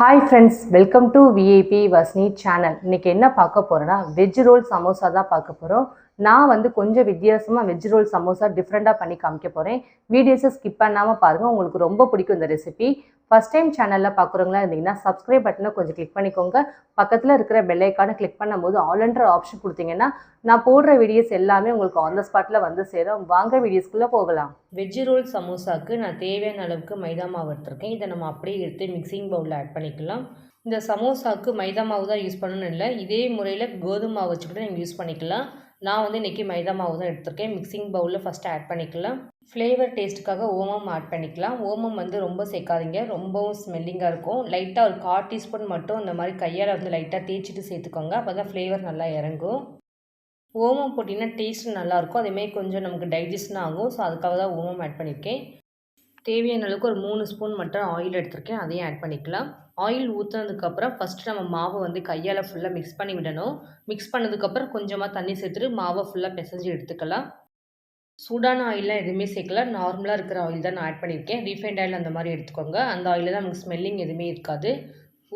Hi friends welcome to VIP வஸ்னி channel இன்றைக்கி என்ன பார்க்க போகிறோன்னா வெஜ் ரோல் சமோசா தான் பார்க்க போகிறோம் நான் வந்து கொஞ்சம் வித்தியாசமாக வெஜ் ரோல் சமோசா டிஃப்ரெண்ட்டாக பண்ணி காமிக்க போகிறேன் வீடியோஸை ஸ்கிப் பண்ணாமல் பாருங்கள் உங்களுக்கு ரொம்ப பிடிக்கும் இந்த ரெசிபி ஃபஸ்ட் டைம் சேனலில் பார்க்குறவங்களா இருந்தீங்கன்னா சப்ஸ்கிரைப் பட்டனை கொஞ்சம் கிளிக் பண்ணிக்கோங்க. பக்கத்தில் இருக்கிற பெல்லைக்கான கிளிக் பண்ணும்போது ஆல்ன்ற ஆப்ஷன் கொடுத்தீங்கன்னா நான் போடுற வீடியோஸ் எல்லாமே உங்களுக்கு ஆன் த ஸ்பாட்டில் வந்து சேரும். வாங்க வீடியோஸ்குள்ளே போகலாம். வெஜ்ஜு ரோல் சமோசாக்கு நான் தேவையான அளவுக்கு மைதா மாவு எடுத்திருக்கேன். இதை நம்ம அப்படியே எடுத்து மிக்சிங் பவுலில் ஆட் பண்ணிக்கலாம். இந்த சமோசாவுக்கு மைதா மாவு தான் யூஸ் பண்ணணும்னு இல்லை. இதே முறையில் கோதுமை மாவு வச்சு கூட நீங்கள் யூஸ் பண்ணிக்கலாம். நான் வந்து இன்றைக்கி மைதா மாவு தான் எடுத்திருக்கேன். மிக்சிங் பவுலில் ஃபஸ்ட்டு ஆட் பண்ணிக்கலாம். ஃப்ளேவர் டேஸ்ட்டுக்காக ஓமம் ஆட் பண்ணிக்கலாம். ஓமம் வந்து ரொம்ப சேர்க்காதீங்க. ரொம்பவும் ஸ்மெல்லிங்காக இருக்கும். லைட்டாக ஒரு கால் டீஸ்பூன் மட்டும் இந்த மாதிரி கையால் வந்து லைட்டாக தேய்ச்சிட்டு சேர்த்துக்கோங்க. அப்போ தான் ஃப்ளேவர் நல்லா இறங்கும். ஓமம் போட்டிங்கன்னா டேஸ்ட் நல்லாயிருக்கும் அதேமாதிரி கொஞ்சம் நமக்கு டைஜஷன் ஆகும். ஸோ அதுக்காக தான் ஓமம் ஆட் பண்ணியிருக்கேன் தேவையான அளவுக்கு ஒரு மூணு ஸ்பூன் மட்டும் ஆயில் எடுத்திருக்கேன். அதையும் ஆட் பண்ணிக்கலாம். ஆயில் ஊற்றுனதுக்கப்புறம் ஃபஸ்ட்டு நம்ம மாவை வந்து கையால் ஃபுல்லாக மிக்ஸ் பண்ணி விடணும். மிக்ஸ் பண்ணதுக்கப்புறம் கொஞ்சமாக தண்ணி சேர்த்துட்டு மாவை ஃபுல்லாக பிசைஞ்சு எடுத்துக்கலாம். சூடான ஆயிலெலாம் எதுவுமே சேர்க்கல. நார்மலாக இருக்கிற ஆயில் தான் நான் ஆட் பண்ணியிருக்கேன். ரீஃபைண்ட் ஆயில் அந்த மாதிரி எடுத்துக்கோங்க. அந்த ஆயிலில் தான் நமக்கு ஸ்மெல்லிங் எதுவுமே இருக்காது.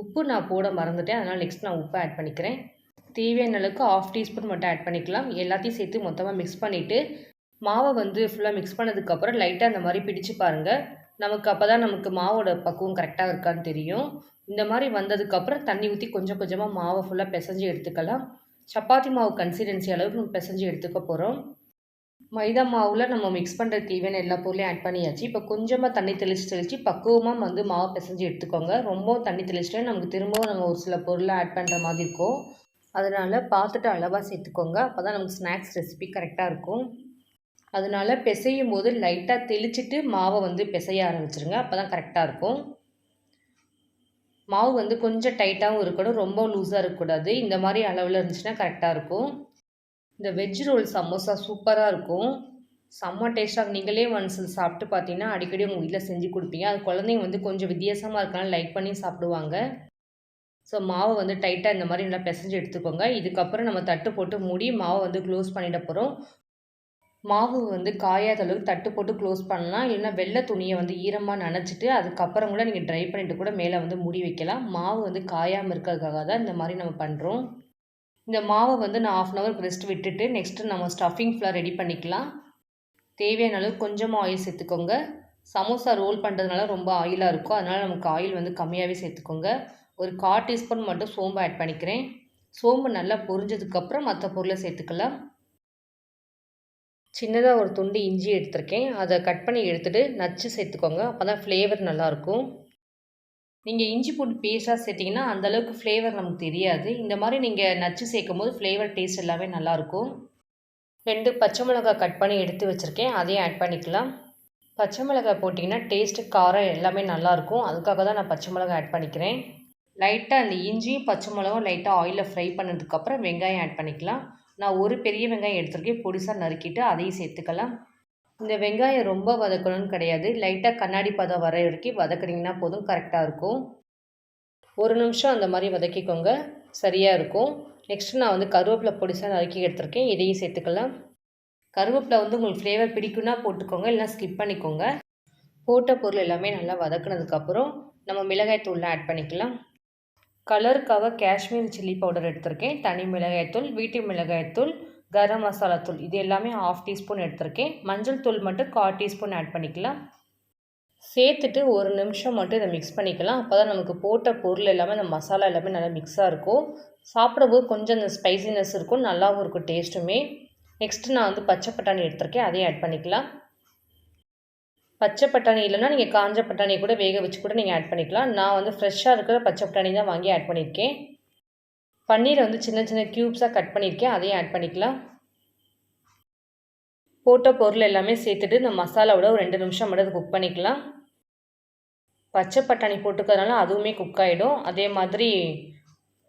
உப்பு நான் போட மறந்துட்டேன். அதனால் நெக்ஸ்ட் நான் உப்பு ஆட் பண்ணிக்கிறேன். தேவையான அளவுக்கு ஆஃப் டீஸ்பூன் மட்டும் ஆட் பண்ணிக்கலாம். எல்லாத்தையும் சேர்த்து மொத்தமாக மிக்ஸ் பண்ணிவிட்டு மாவை வந்து ஃபுல்லாக மிக்ஸ் பண்ணதுக்கப்புறம் லைட்டாக அந்த மாதிரி பிடிச்சு பாருங்கள் நமக்கு அப்போ தான் நமக்கு மாவோட பக்குவம் கரெக்டாக இருக்கான்னு தெரியும். இந்த மாதிரி வந்ததுக்கப்புறம் தண்ணி ஊற்றி கொஞ்சம் கொஞ்சமாக மாவை ஃபுல்லாக பிசைஞ்சு எடுத்துக்கலாம். சப்பாத்தி மாவு கன்சிடென்சி அளவுக்கு நம்ம பிசைஞ்சு எடுத்துக்க போகிறோம் மைதா மாவில் நம்ம மிக்ஸ் பண்ணுற தேவையான எல்லா பொருளையும் ஆட் பண்ணியாச்சு. இப்போ கொஞ்சமாக தண்ணி தெளித்து தெளித்து பக்குவமாக வந்து மாவை பிசைஞ்சு எடுத்துக்கோங்க. ரொம்பவும் தண்ணி தெளிச்சிட்டே நமக்கு திரும்பவும் நம்ம ஒரு சில பொருளை ஆட் பண்ணுற மாதிரி இருக்கும். அதனால் பார்த்துட்டு அளவாக சேர்த்துக்கோங்க. அப்போ தான் நமக்கு ஸ்நாக்ஸ் ரெசிபி கரெக்டாக இருக்கும். அதனால் பிசையும் போது லைட்டாக தெளிச்சிட்டு மாவை வந்து பிசைய ஆரம்பிச்சிருங்க. அப்போ தான் கரெக்டாக இருக்கும். மாவு வந்து கொஞ்சம் டைட்டாகவும் இருக்கணும். ரொம்ப லூஸாக இருக்கக்கூடாது. இந்த மாதிரி அளவில் இருந்துச்சுன்னா கரெக்டாக இருக்கும். இந்த வெஜ் ரோல் சமோசா சூப்பராக இருக்கும். செம்ம டேஸ்ட்டாக நீங்களே ஒன்ஸ் சாப்பிட்டு பார்த்தீங்கன்னா அடிக்கடி உங்கள் வீட்டில் செஞ்சு கொடுப்பீங்க. அது குழந்தைங்க வந்து கொஞ்சம் வித்தியாசமாக இருக்கனால லைக் பண்ணி சாப்பிடுவாங்க. ஸோ மாவை வந்து டைட்டாக இந்த மாதிரி நல்லா பிசைஞ்சு எடுத்துக்கோங்க. இதுக்கப்புறம் நம்ம தட்டு போட்டு மூடி மாவை வந்து க்ளோஸ் பண்ணிட போகிறோம் மாவு வந்து காயாத அளவுக்கு தட்டு போட்டு க்ளோஸ் பண்ணலாம். இல்லைன்னா வெள்ளை துணியை வந்து ஈரமாக நனைச்சிட்டு அதுக்கப்புறம் கூட நீங்கள் ட்ரை பண்ணிட்டு கூட மேலே வந்து மூடி வைக்கலாம். மாவு வந்து காயாமல் இருக்கிறதுக்காக தான் இந்த மாதிரி நம்ம பண்ணுறோம் இந்த மாவை வந்து நான் ஆஃப் அன் ஹவர் ரெஸ்ட் விட்டுட்டு நெக்ஸ்ட்டு நம்ம ஸ்டஃபிங் ஃபுல்லாக ரெடி பண்ணிக்கலாம். தேவையான அளவு கொஞ்சமாக ஆயில் சேர்த்துக்கோங்க. சமோசா ரோல் பண்ணுறதுனால ரொம்ப ஆயிலாக இருக்கும். அதனால் நமக்கு ஆயில் வந்து கம்மியாகவே சேர்த்துக்கோங்க. ஒரு கால் டீஸ்பூன் மட்டும் சோம்பு ஆட் பண்ணிக்கிறேன். சோம்பு நல்லா பொரிஞ்சதுக்கப்புறம் மற்ற பொருளை சேர்த்துக்கலாம். சின்னதாக ஒரு துண்டு இஞ்சி எடுத்திருக்கேன். அதை கட் பண்ணி எடுத்துகிட்டு நச்சு சேர்த்துக்கோங்க. அப்போ தான் ஃப்ளேவர் நல்லாயிருக்கும் நீங்கள் இஞ்சி பூண்டு பேஸ்ட்டாக சேர்த்திங்கன்னா அந்தளவுக்கு ஃப்ளேவர் நமக்கு தெரியாது. இந்த மாதிரி நீங்கள் நச்சு சேர்க்கும் போது ஃப்ளேவர் டேஸ்ட் எல்லாமே நல்லாயிருக்கும் ரெண்டு பச்சை மிளகாய் கட் பண்ணி எடுத்து வச்சுருக்கேன். அதையும் ஆட் பண்ணிக்கலாம். பச்சை மிளகாய் போட்டிங்கன்னா டேஸ்ட்டு காரம் எல்லாமே நல்லாயிருக்கும் அதுக்காக தான் நான் பச்சை மிளகாய் ஆட் பண்ணிக்கிறேன். லைட்டாக அந்த இஞ்சியும் பச்சை மிளகாவும் லைட்டாக ஆயிலில் ஃப்ரை பண்ணதுக்கப்புறம் வெங்காயம் ஆட் பண்ணிக்கலாம். நான் ஒரு பெரிய வெங்காயம் எடுத்துருக்கேன். பொடிசாக நறுக்கிட்டு அதையும் சேர்த்துக்கலாம். இந்த வெங்காயம் ரொம்ப வதக்கணும்னு கிடையாது. லைட்டாக கண்ணாடி பதம் வர வரைக்கும் வதக்குனிங்கன்னா போதும். கரெக்டாக இருக்கும். ஒரு நிமிஷம் அந்த மாதிரி வதக்கிக்கோங்க. சரியாக இருக்கும். நெக்ஸ்ட்டு நான் வந்து கருவேப்பிலை பொடிசாக நறுக்கி எடுத்திருக்கேன். இதையும் சேர்த்துக்கலாம். கருவேப்பிலை வந்து உங்களுக்கு ஃப்ளேவர் பிடிக்குன்னா போட்டுக்கோங்க. இல்லைனா ஸ்கிப் பண்ணிக்கோங்க. போட்ட பொருள் எல்லாமே நல்லா வதக்குனதுக்கப்புறம் நம்ம மிளகாய் தூள்லாம் ஆட் பண்ணிக்கலாம். கலருக்காக காஷ்மீர் சில்லி பவுடர் எடுத்திருக்கேன். தனி மிளகாய்த்தூள் வீட்டு மிளகாய்த்தூள் கரம் மசாலா தூள். இது எல்லாமே ஆஃப் டீஸ்பூன் எடுத்திருக்கேன். மஞ்சள் தூள் மட்டும் கால் டீஸ்பூன் ஆட் பண்ணிக்கலாம். சேர்த்துட்டு ஒரு நிமிஷம் மட்டும் இதை மிக்ஸ் பண்ணிக்கலாம். அப்போ தான் நமக்கு போட்ட பொருள் எல்லாமே அந்த மசாலா எல்லாமே நல்லா மிக்ஸாக இருக்கும். சாப்பிடும்போது கொஞ்சம் அந்த ஸ்பைசினஸ் இருக்கும். நல்லாவும் இருக்கும் டேஸ்ட்டுமே நெக்ஸ்ட்டு நான் வந்து பச்சை பட்டாணி எடுத்திருக்கேன். அதையும் ஆட் பண்ணிக்கலாம். பச்சை பட்டாணி இல்லைன்னா நீங்கள் காஞ்ச பட்டாணி கூட வேக வச்சு கூட நீங்கள் ஆட் பண்ணிக்கலாம். நான் வந்து ஃப்ரெஷ்ஷாக இருக்கிற பச்சை பட்டாணி தான் வாங்கி ஆட் பண்ணியிருக்கேன். பன்னீரை வந்து சின்ன சின்ன க்யூப்ஸாக கட் பண்ணியிருக்கேன். அதையும் ஆட் பண்ணிக்கலாம். போட்ட பொருள் எல்லாமே சேர்த்துட்டு இந்த மசாலாவோட ஒரு ரெண்டு நிமிஷம் மட்டும் குக் பண்ணிக்கலாம். பச்சை பட்டாணி போட்டுக்கிறதுனால அதுவுமே குக் ஆகிடும் அதே மாதிரி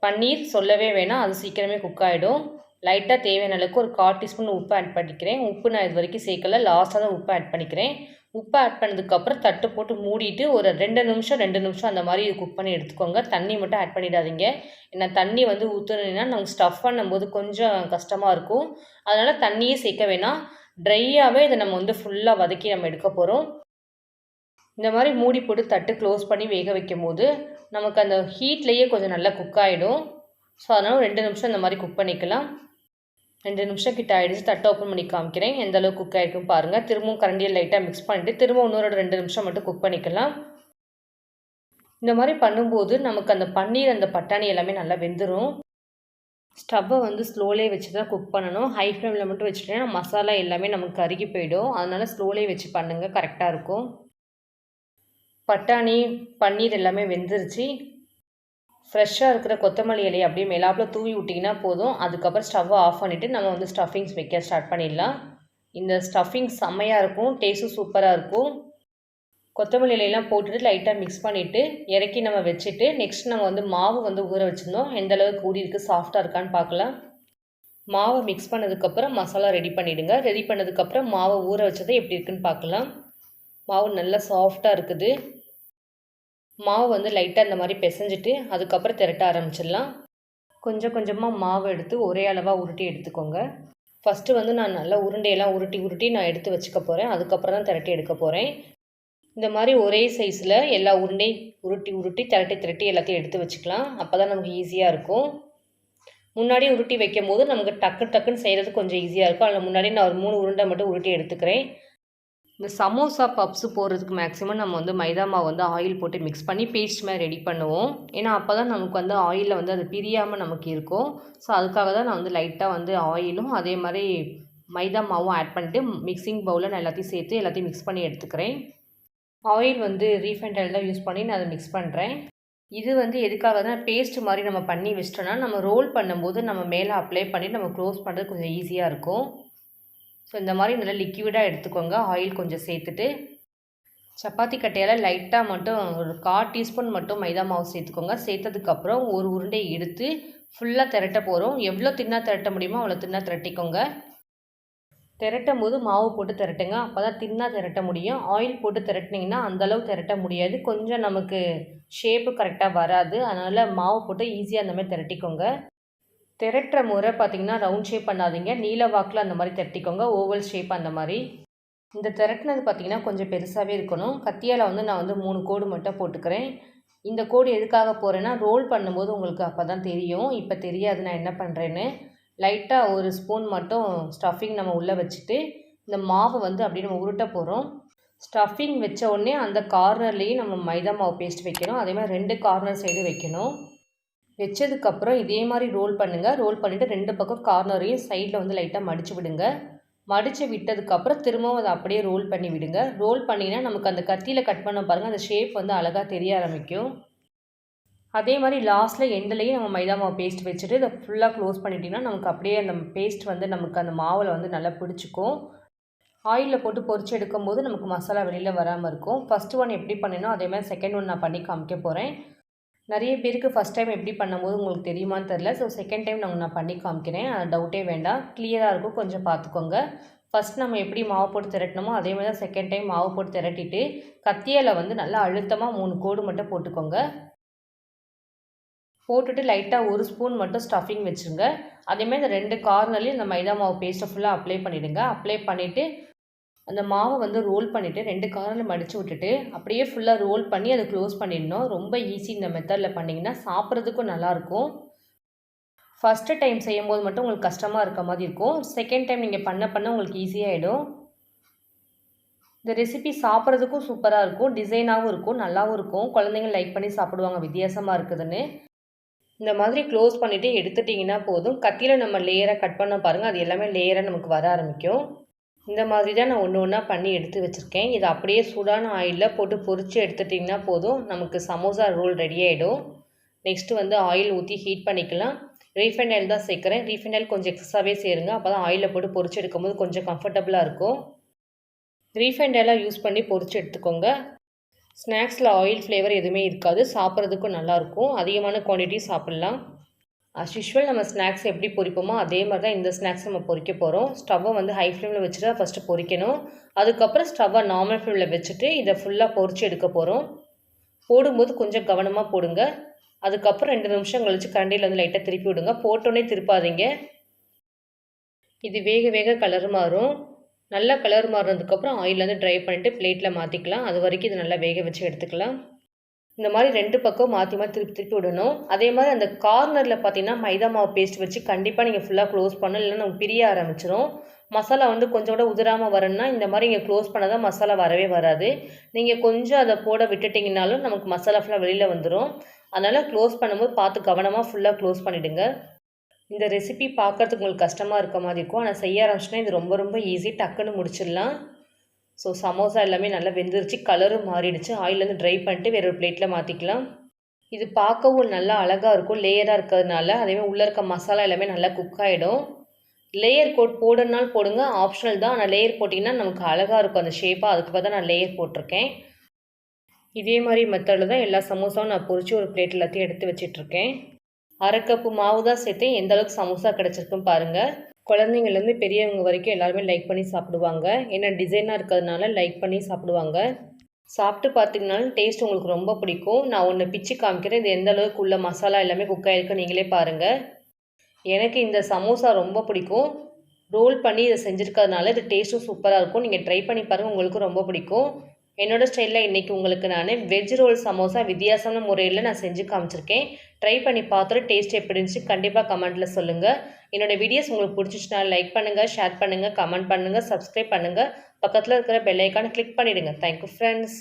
பன்னீர் சொல்லவே வேணாம். அது சீக்கிரமே குக் ஆகிடும் லைட்டாக தேவையான அளவுக்கு ஒரு கால் டீஸ்பூன் உப்பு ஆட் பண்ணிக்கிறேன். உப்பு நான் இது வரைக்கும் சேர்க்கல லாஸ்ட்டாக தான் உப்பு ஆட் பண்ணிக்கிறேன். உப்பு ஆட் பண்ணதுக்கப்புறம் தட்டு போட்டு மூடிட்டு ஒரு ரெண்டு நிமிஷம் ரெண்டு நிமிஷம் அந்த மாதிரி குக் பண்ணி எடுத்துக்கோங்க. தண்ணி மட்டும் ஆட் பண்ணிடாதீங்க. ஏன்னா தண்ணி வந்து ஊற்றுனா நாங்கள் ஸ்டஃப் பண்ணும்போது கொஞ்சம் கஷ்டமாக இருக்கும். அதனால் தண்ணியே சேர்க்க வேணாம். ட்ரையாகவே இதை நம்ம வந்து ஃபுல்லாக வதக்கி நம்ம எடுக்க போகிறோம் இந்த மாதிரி மூடி போட்டு தட்டு க்ளோஸ் பண்ணி வேக வைக்கும் போது நமக்கு அந்த ஹீட்லேயே கொஞ்சம் நல்லா குக் ஆகிடும் ஸோ அதனால் ரெண்டு நிமிஷம் இந்த மாதிரி குக் பண்ணிக்கலாம். ரெண்டு நிமிஷம் கிட்ட ஆகிடுச்சு தட்டை ஓப்பன் பண்ணி காமிக்கிறேன். எந்த அளவுக்கு குக் ஆகிருக்குன்னு பாருங்கள் திரும்பவும் கரண்டியில் லைட்டாக மிக்ஸ் பண்ணிட்டு திரும்ப இன்னொரு ரெண்டு நிமிஷம் மட்டும் குக் பண்ணிக்கலாம். இந்த மாதிரி பண்ணும்போது நமக்கு அந்த பன்னீர் அந்த பட்டாணி எல்லாமே நல்லா வெந்துடும் ஸ்டவ்வை வந்து ஸ்லோலே வச்சு தான் குக் பண்ணணும் ஹை ஃப்ளேமில் மட்டும் வச்சுட்டேன்னா மசாலா எல்லாமே நமக்கு கருகி போயிடும். அதனால் ஸ்லோலே வச்சு பண்ணுங்கள் கரெக்டாக இருக்கும். பட்டாணி பன்னீர் எல்லாமே வெந்துருச்சு. ஃப்ரெஷ்ஷாக இருக்கிற கொத்தமல்லி இலையை அப்படியே மேலாப்பில் தூவி விட்டிங்கன்னா போதும். அதுக்கப்புறம் ஸ்டவ்வை ஆஃப் பண்ணிவிட்டு நம்ம வந்து ஸ்டஃபிங்ஸ் வைக்க ஸ்டார்ட் பண்ணிடலாம். இந்த ஸ்டஃபிங் செம்மையாக இருக்கும் டேஸ்ட்டும் சூப்பராக இருக்கும். கொத்தமல்லி இலையெல்லாம் போட்டுட்டு லைட்டாக மிக்ஸ் பண்ணிவிட்டு இறக்கி நம்ம வச்சுட்டு நெக்ஸ்ட் நம்ம வந்து மாவு வந்து ஊற வச்சுருந்தோம். எந்த அளவுக்கு ஊறி சாஃப்டாக இருக்கான்னு பார்க்கலாம். மாவை மிக்ஸ் பண்ணதுக்கப்புறம் மசாலா ரெடி பண்ணிவிடுங்க ரெடி பண்ணதுக்கப்புறம் மாவை ஊற வச்சது எப்படி இருக்குன்னு பார்க்கலாம். மாவு நல்லா சாஃப்டாக இருக்குது. மாவு வந்து லைட்டாக இந்த மாதிரி பிசைஞ்சிட்டு அதுக்கப்புறம் திரட்ட ஆரம்பிச்சிடலாம். கொஞ்சம் கொஞ்சமாக மாவு எடுத்து ஒரே அளவாக உருட்டி எடுத்துக்கோங்க. ஃபஸ்ட்டு வந்து நான் நல்லா உருண்டையெல்லாம் உருட்டி உருட்டி நான் எடுத்து வச்சுக்க போகிறேன் அதுக்கப்புறம் தான் திரட்டி எடுக்க போகிறேன் இந்த மாதிரி ஒரே சைஸில் எல்லா உருண்டை உருட்டி உருட்டி திரட்டி திரட்டி எல்லாத்தையும் எடுத்து வச்சுக்கலாம். அப்போ தான் நமக்கு ஈஸியாக இருக்கும். முன்னாடி உருட்டி வைக்கும் போது நமக்கு டக்கு டக்குன்னு செய்கிறது கொஞ்சம் ஈஸியாக இருக்கும். அதில் முன்னாடி நான் ஒரு மூணு உருண்டை மட்டும் உருட்டி எடுத்துக்கிறேன். இந்த சமோசா பப்ஸு போடுறதுக்கு மேக்ஸிமம் நம்ம வந்து மைதா மாவு வந்து ஆயில் போட்டு மிக்ஸ் பண்ணி பேஸ்ட் மாதிரி ரெடி பண்ணுவோம். ஏன்னா அப்போ தான் நமக்கு வந்து ஆயிலில் வந்து அது பிரியாமல் நமக்கு இருக்கும். ஸோ அதுக்காக தான் நான் வந்து லைட்டாக வந்து ஆயிலும் அதே மாதிரி மைதா மாவும் ஆட் பண்ணிட்டு மிக்சிங் பவுலில் நான் எல்லாத்தையும் சேர்த்து எல்லாத்தையும் மிக்ஸ் பண்ணி எடுத்துக்கிறேன். ஆயில் வந்து ரீஃபைண்ட் ஆயில் தான் யூஸ் பண்ணி நான் அதை மிக்ஸ் பண்ணுறேன் இது வந்து எதுக்காக தான் பேஸ்ட் மாதிரி நம்ம பண்ணி வச்சிட்டோன்னா நம்ம ரோல் பண்ணும்போது நம்ம மேலே அப்ளை பண்ணி நம்ம க்ளோஸ் பண்ணுறது கொஞ்சம் ஈஸியாக இருக்கும். ஸோ இந்த மாதிரி நல்லா லிக்யூடாக எடுத்துக்கோங்க. ஆயில் கொஞ்சம் சேர்த்துட்டு சப்பாத்தி கட்டையால் லைட்டாக மட்டும் ஒரு கால் டீஸ்பூன் மட்டும் மைதா மாவு சேர்த்துக்கோங்க. சேர்த்ததுக்கப்புறம் ஒரு உருண்டை எடுத்து ஃபுல்லாக திரட்ட போகிறோம் எவ்வளோ தின்னா திரட்ட முடியுமோ அவ்வளோ தின்னா திரட்டிக்கோங்க. திரட்டும் போது மாவு போட்டு திரட்டுங்க. அப்போ தான் தின்னா திரட்ட முடியும். ஆயில் போட்டு திரட்டினீங்கன்னா அந்தளவு திரட்ட முடியாது. கொஞ்சம் நமக்கு ஷேப்பு கரெக்டாக வராது. அதனால் மாவு போட்டு ஈஸியாக அந்த மாதிரி திரட்டிக்கோங்க. திரட்டுற முறை பார்த்திங்கன்னா ரவுண்ட் ஷேப் பண்ணாதீங்க. நீல வாக்கில் அந்த மாதிரி திரட்டிக்கோங்க. ஓவல் ஷேப் அந்த மாதிரி. இந்த திரட்டினது பார்த்திங்கன்னா கொஞ்சம் பெருசாகவே இருக்கணும். கத்தியால் வந்து நான் வந்து மூணு கோடு மட்டும் போட்டுக்கிறேன். இந்த கோடு எதுக்காக போகிறேன்னா ரோல் பண்ணும்போது உங்களுக்கு அப்போ தான் தெரியும். இப்போ தெரியாது நான் என்ன பண்ணுறேன்னு லைட்டாக ஒரு ஸ்பூன் மட்டும் ஸ்டஃபிங் நம்ம உள்ளே வச்சுட்டு இந்த மாவை வந்து அப்படியே நம்ம உருட்ட போகிறோம் ஸ்டஃபிங் வச்ச உடனே அந்த கார்னர்லேயும் நம்ம மைதா மாவு பேஸ்ட் வைக்கணும். அதே மாதிரி ரெண்டு கார்னர் சைடு வைக்கணும். வச்சதுக்கப்புறம் இதே மாதிரி ரோல் பண்ணுங்கள் ரோல் பண்ணிவிட்டு ரெண்டு பக்கம் கார்னரையும் சைடில் வந்து லைட்டாக மடித்து விடுங்க. மடித்து விட்டதுக்கப்புறம் திரும்பவும் அதை அப்படியே ரோல் பண்ணி விடுங்க. ரோல் பண்ணிங்கன்னா நமக்கு அந்த கத்தியில் கட் பண்ண பாருங்கள் அந்த ஷேப் வந்து அழகாக தெரிய ஆரம்பிக்கும். அதே மாதிரி லாஸ்ட்டில் எண்ட்லேயும் நம்ம மைதா மாவு பேஸ்ட் வச்சுட்டு இதை ஃபுல்லாக க்ளோஸ் பண்ணிட்டிங்கன்னா நமக்கு அப்படியே அந்த பேஸ்ட் வந்து நமக்கு அந்த மாவில் வந்து நல்லா பிடிச்சிக்கும். ஆயிலில் போட்டு பொறிச்சு எடுக்கும்போது நமக்கு மசாலா வெளியில் வராமல் இருக்கும். ஃபஸ்ட்டு ஒன் எப்படி பண்ணினோ அதே மாதிரி செகண்ட் ஒன் நான் பண்ணி காமிக்க போகிறேன் நிறைய பேருக்கு ஃபஸ்ட் டைம் எப்படி பண்ணும்போது உங்களுக்கு தெரியுமான்னு தெரில ஸோ செகண்ட் டைம் நாங்கள் நான் பண்ணி காமிக்கிறேன். அது டவுட்டே வேண்டாம். கிளியராக இருக்கும். கொஞ்சம் பார்த்துக்கோங்க. ஃபஸ்ட் நம்ம எப்படி மாவு போட்டு திரட்டினோமோ அதே மாதிரி தான் செகண்ட் டைம் மாவு போட்டு திரட்டிட்டு கத்தியால் வந்து நல்லா அழுத்தமாக மூணு கோடு மட்டும் போட்டுக்கோங்க. போட்டுட்டு லைட்டாக ஒரு ஸ்பூன் மட்டும் ஸ்டஃபிங் வச்சுருங்க. அதேமாதிரி இந்த ரெண்டு கார்னர்லேயும் இந்த மைதா மாவு பேஸ்ட்டை ஃபுல்லாக அப்ளை பண்ணிவிடுங்க அப்ளை பண்ணிவிட்டு அந்த மாவை வந்து ரோல் பண்ணிவிட்டு ரெண்டு காரில் மடித்து விட்டுட்டு அப்படியே ஃபுல்லாக ரோல் பண்ணி அதை க்ளோஸ் பண்ணிடணும். ரொம்ப ஈஸி இந்த மெத்தடில் பண்ணிங்கன்னா சாப்பிட்றதுக்கும் நல்லாயிருக்கும். ஃபஸ்ட்டு டைம் செய்யும்போது மட்டும் உங்களுக்கு கஷ்டமாக இருக்க மாதிரி இருக்கும். செகண்ட் டைம் நீங்கள் பண்ண பண்ண உங்களுக்கு ஈஸியாகிடும் இந்த ரெசிபி சாப்பிட்றதுக்கும் சூப்பராக இருக்கும். டிசைனாகவும் இருக்கும் நல்லாவும் இருக்கும். குழந்தைங்க லைக் பண்ணி சாப்பிடுவாங்க வித்தியாசமாக இருக்குதுன்னு. இந்த மாதிரி க்ளோஸ் பண்ணிவிட்டு எடுத்துட்டிங்கன்னா போதும். கத்தியில் நம்ம லேயராக கட் பண்ண பாருங்கள் அது எல்லாமே லேயராக நமக்கு வர ஆரம்பிக்கும். இந்த மாதிரி தான் நான் ஒன்று ஒன்றா பண்ணி எடுத்து வச்சுருக்கேன். இதை அப்படியே சூடான ஆயிலில் போட்டு பொரித்து எடுத்துட்டிங்கன்னா போதும். நமக்கு சமோசா ரோல் ரெடி ஆகிடும் நெக்ஸ்ட்டு வந்து ஆயில் ஊற்றி ஹீட் பண்ணிக்கலாம். ரீஃபைண்ட் ஆயில் தான் சேர்க்குறேன். ரீஃபைண்ட் ஆயில் கொஞ்சம் எக்ஸஸாகவே சேருங்க. அப்போ தான் ஆயிலில் போட்டு பொரிச்சு எடுக்கும்போது கொஞ்சம் கம்ஃபர்டபுளாக இருக்கும். ரீஃபைண்ட் ஆயிலாக யூஸ் பண்ணி பொரிச்சு எடுத்துக்கோங்க. ஸ்நாக்ஸில் ஆயில் ஃப்ளேவர் எதுவுமே இருக்காது. சாப்பிட்றதுக்கும் நல்லாயிருக்கும் அதிகமான குவான்டிட்டி சாப்பிட்லாம். அஸ் யூஷுவல் நம்ம ஸ்நாக்ஸ் எப்படி பொரிப்போமோ அதே மாதிரி தான் இந்த ஸ்நாக்ஸ் நம்ம பொரிக்க போகிறோம் ஸ்டவ்வை வந்து ஹை ஃப்ளேமில் வச்சுட்டு தான் ஃபஸ்ட்டு பொரிக்கணும் அதுக்கப்புறம் ஸ்டவ்வை நார்மல் ஃப்ளேமில் வச்சுட்டு இதை ஃபுல்லாக பொரிச்சு எடுக்க போகிறோம் போடும்போது கொஞ்சம் கவனமாக போடுங்க. அதுக்கப்புறம் ரெண்டு நிமிஷம் கழித்து கரண்டியில் வந்து லைட்டாக திருப்பி விடுங்க. போட்டோன்னே திருப்பாதீங்க. இது வேக வேக கலர் மாறும். நல்லா கலர் மாறினதுக்கப்புறம் ஆயிலேருந்து ட்ரை பண்ணிவிட்டு பிளேட்டில் மாற்றிக்கலாம் அது வரைக்கும் இது நல்லா வேக வச்சு எடுத்துக்கலாம். இந்த மாதிரி ரெண்டு பக்கம் மாற்றி மாற்றி திருப்பி திருப்பி விடணும். அதே மாதிரி அந்த கார்னரில் பார்த்தீங்கன்னா மைதா மாவு பேஸ்ட் வச்சு கண்டிப்பாக நீங்கள் ஃபுல்லாக க்ளோஸ் பண்ணணும். இல்லைன்னா நமக்கு பிரிய ஆரம்பிச்சிடும் மசாலா வந்து கொஞ்சம் கூட உதிராமல் வரணும்னா இந்த மாதிரி இங்கே க்ளோஸ் பண்ணால் தான் மசாலா வரவே வராது. நீங்கள் கொஞ்சம் அதை போட விட்டுட்டிங்கனாலும் நமக்கு மசாலா ஃபுல்லாக வெளியில் வந்துடும் அதனால் க்ளோஸ் பண்ணும்போது பார்த்து கவனமாக ஃபுல்லாக க்ளோஸ் பண்ணிவிடுங்க இந்த ரெசிபி பார்க்குறதுக்கு உங்களுக்கு கஷ்டமாக இருக்க மாதிரி இருக்கும். ஆனால் செய்ய ஆரம்பிச்சுன்னா இது ரொம்ப ரொம்ப ஈஸி டக்குன்னு முடிச்சிடலாம். ஸோ சமோசா எல்லாமே நல்லா வெந்துருச்சு கலரும் மாறிடுச்சு. ஆயிலேருந்து ட்ரை பண்ணிட்டு வேற ஒரு பிளேட்டில் மாற்றிக்கலாம் இது பார்க்கவும் நல்லா அழகாக இருக்கும் லேயராக இருக்கிறதுனால. அதேமாதிரி உள்ளே இருக்க மசாலா எல்லாமே நல்லா குக் ஆகிடும் லேயர் கோட் போடுறதுனால போடுங்க ஆப்ஷனல் தான். ஆனால் லேயர் போட்டிங்கன்னா நமக்கு அழகாக இருக்கும் அந்த ஷேப்பாக அதுக்கு பார்த்தா நான் லேயர் போட்டிருக்கேன். இதே மாதிரி மெத்தடில் தான் எல்லா சமோசாவும் நான் பொறிச்சு ஒரு பிளேட் எல்லாத்தையும் எடுத்து வச்சிட்ருக்கேன் அரை கப்பு மாவு தான் சேர்த்து எந்த அளவுக்கு சமோசா கிடச்சிருக்குன்னு பாருங்கள் குழந்தைங்கள்லேருந்து பெரியவங்க வரைக்கும் எல்லாருமே லைக் பண்ணி சாப்பிடுவாங்க. ஏன்னா டிசைனாக இருக்கிறதுனால லைக் பண்ணி சாப்பிடுவாங்க. சாப்பிட்டு பார்த்தீங்கனாலும் டேஸ்ட் உங்களுக்கு ரொம்ப பிடிக்கும். நான் ஒன்று பிச்சு காமிக்கிறேன். இது எந்த அளவுக்கு உள்ள மசாலா எல்லாமே குக் ஆகிருக்கு நீங்களே பாருங்கள் எனக்கு இந்த சமோசா ரொம்ப பிடிக்கும். ரோல் பண்ணி இதை செஞ்சுருக்கிறதுனால இது டேஸ்ட்டும் சூப்பராக இருக்கும். நீங்கள் ட்ரை பண்ணி பாருங்கள் உங்களுக்கு ரொம்ப பிடிக்கும். என்னோடய ஸ்டைலில் இன்றைக்கி உங்களுக்கு நான் வெஜ் ரோல் சமோசா வித்தியாசமான முறையில் நான் செஞ்சு காமிச்சிருக்கேன். ட்ரை பண்ணி பார்த்துட்டு டேஸ்ட் எப்படி இருந்துச்சு கண்டிப்பாக கமெண்ட்டில் சொல்லுங்கள் என்னோடய வீடியோஸ் உங்களுக்கு பிடிச்சிச்சுன்னா லைக் பண்ணுங்கள் ஷேர் பண்ணுங்கள் கமெண்ட் பண்ணுங்கள் சப்ஸ்கிரைப் பண்ணுங்கள் பக்கத்தில் இருக்கிற பெல்லைக்கான கிளிக் பண்ணிவிடுங்க தேங்க்யூ ஃப்ரெண்ட்ஸ்